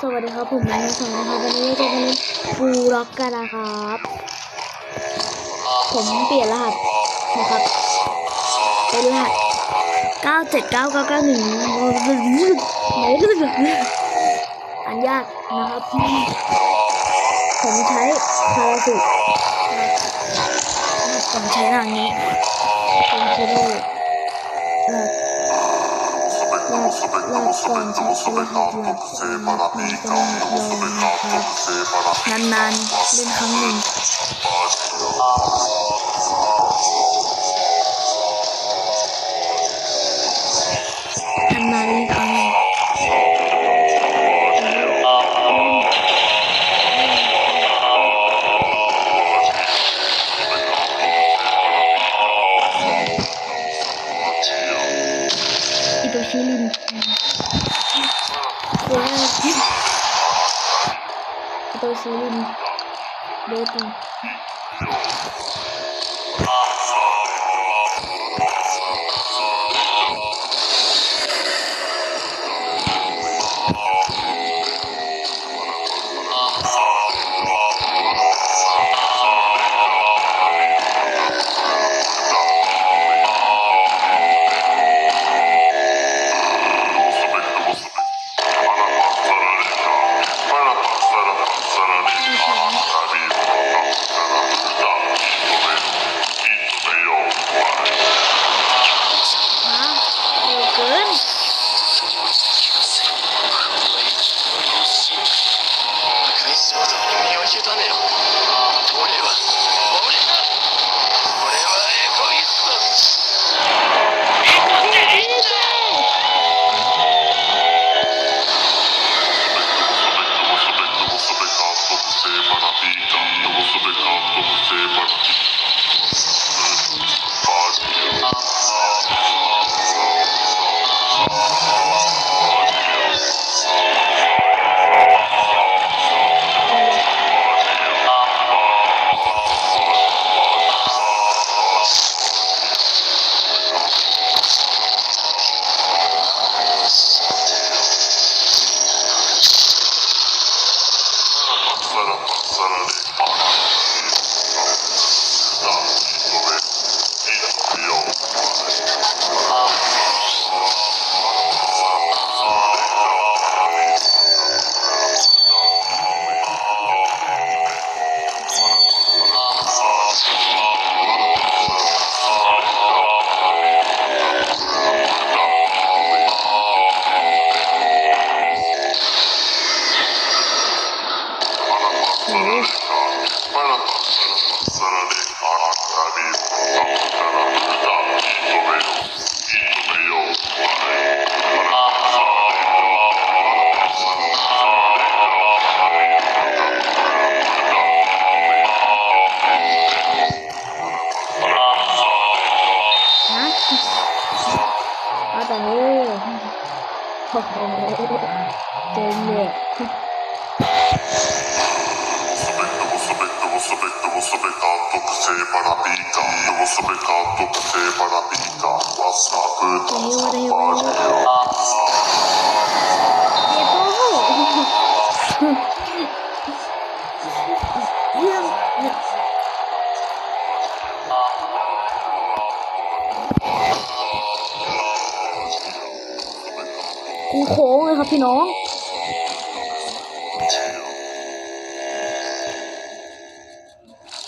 สวัสดีครับผมนายสอนนะครับวันนี้จะเล่นฟูล็อกกันนะครับ ผมเปลี่ยนรหัสนะครับ เป็นรหัส979991ไหนรู้สึกอันยากนะครับ ผมใช้คาราสุผมใช้รหัสนี้ผมใช้ได้ นใช้เป็นรหัสหลักมันเป็นรหัสรองนะครับนานๆเล่นครั้งหนึ่ง ฮ ค้งเลยครับพี่น้อง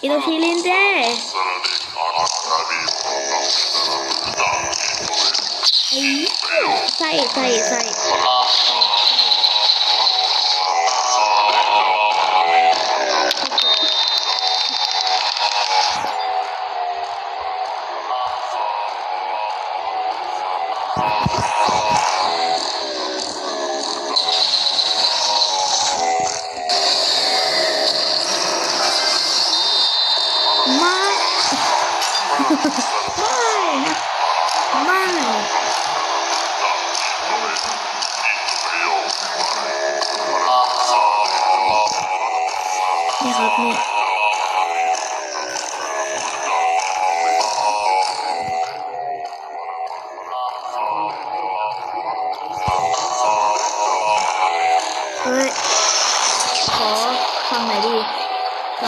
อิโต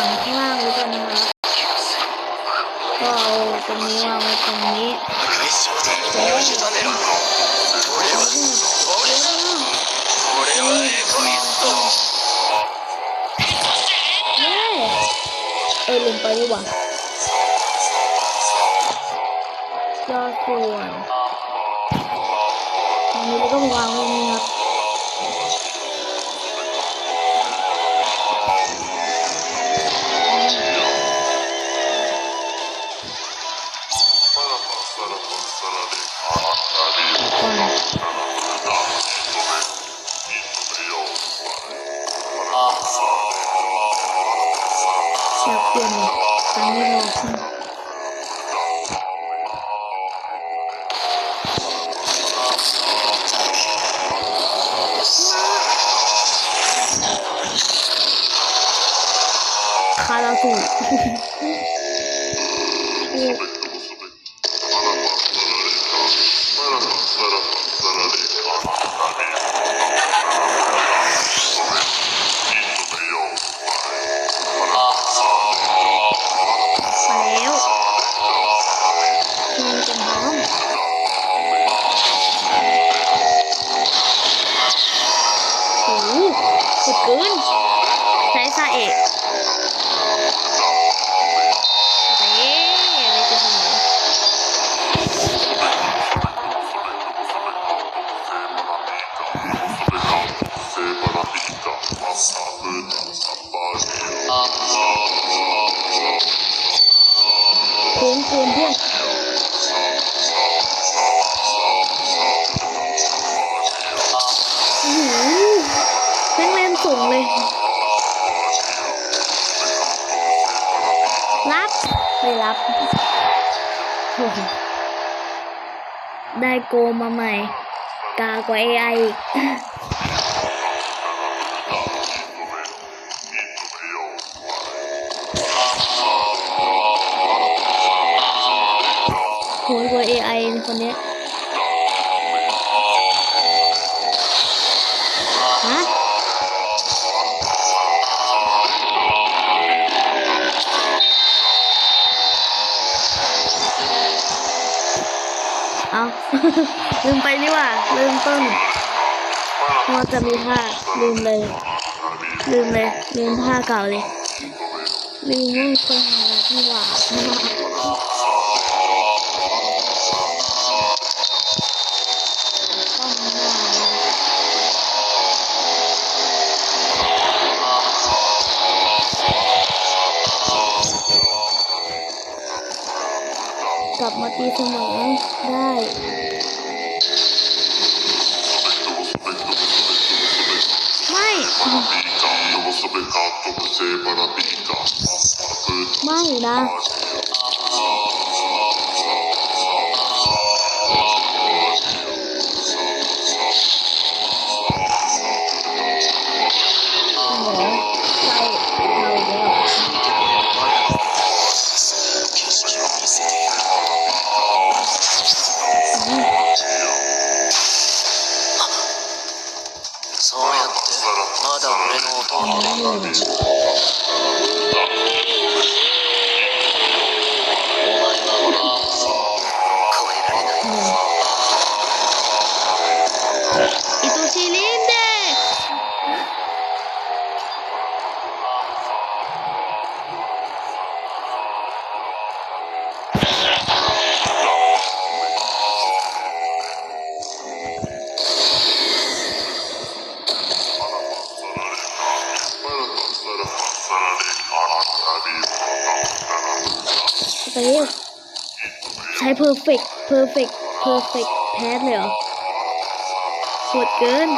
ั่งข้างล่างไว้ตอนนี้ะก็เอาตรงนี้วางไว้ตรงนี้เออลืไปดีกว่าย่อส่วนอันนี้แล้วก็วางตรงนี้ครับ สูงเลย รับไม่รับโอ้โหได้โกมาใหม่ กากว่า AI อีก ลืมไปนี่ว่าลืมต้นว่าจะมีท่าลืมเลย ลืมเลยลืมท่าเก่าเลยลืมว่าไปหาที่ว่าต้องมากลับมาตีเสมอได้ ไม่ไม่นะ ใช้ perfect perfect perfect แพ้เลยเหรอโหดเกิน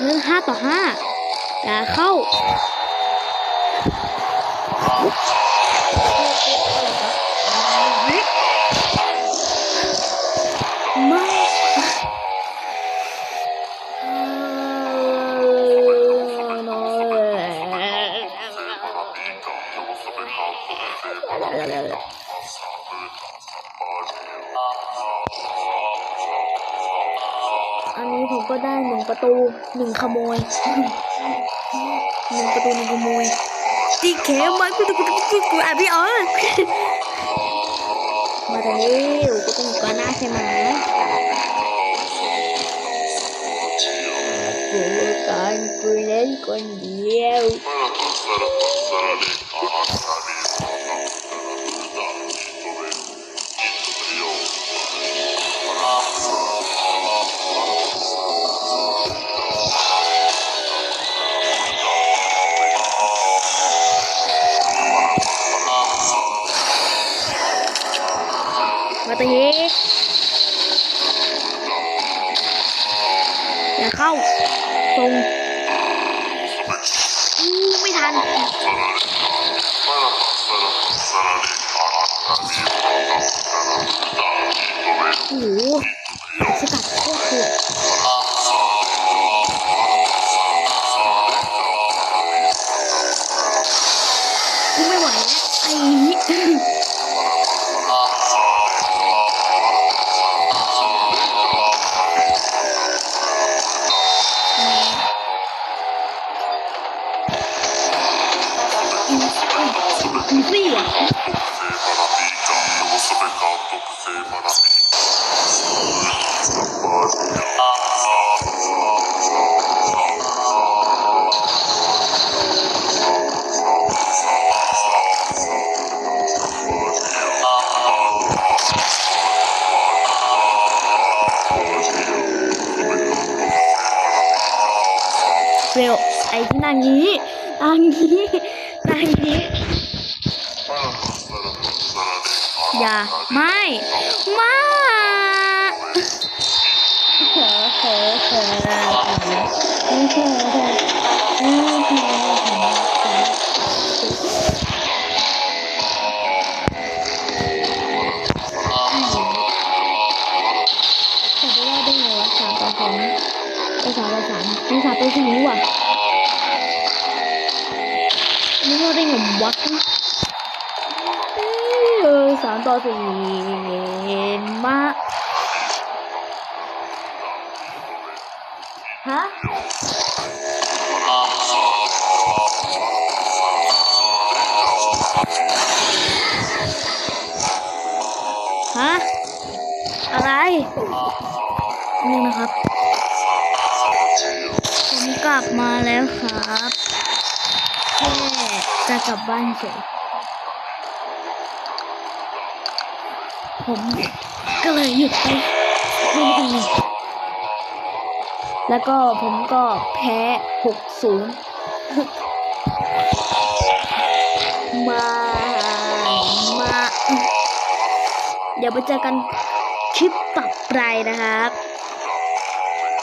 เรื่งห้าต่อห้าอย่าเข้า อันนี้ผมก็ได้หนึ่งประตูหนึ่งขโมยหนึ่งประตูหนึ่งขโมยตีเข็มมากูกูกูกูอะพี่อ๋อมาเร็วกูต้องก่อนหน้าใช่ไหมกูการกูเล่นคนเดียว ตรงอู้ไม่ทันโอ้โหสกัดโคตรโหด นี้นั่งนี้นั่งนี้อย่าไม่ไมาเขอเขอเขอเขอเขอแต่ไม่ได้ได้ไงวะสามต่อสองไอ้สาม ต่อสามมีสามตัวสี่นี่ว่ะไม่รู้ได้ไงวะเออสามต่อสี่มาฮะฮะ อะไร นี่นะครับ ผมกลับมาแล้วครับ จะกลับบ้านเฉยผมก็เลยหยุดไปไม่ดีแล้วก็ผมก็แพ้หกศูนย์มา มา เดี๋ยวไปเจอกันคลิปต่อไปนะครับ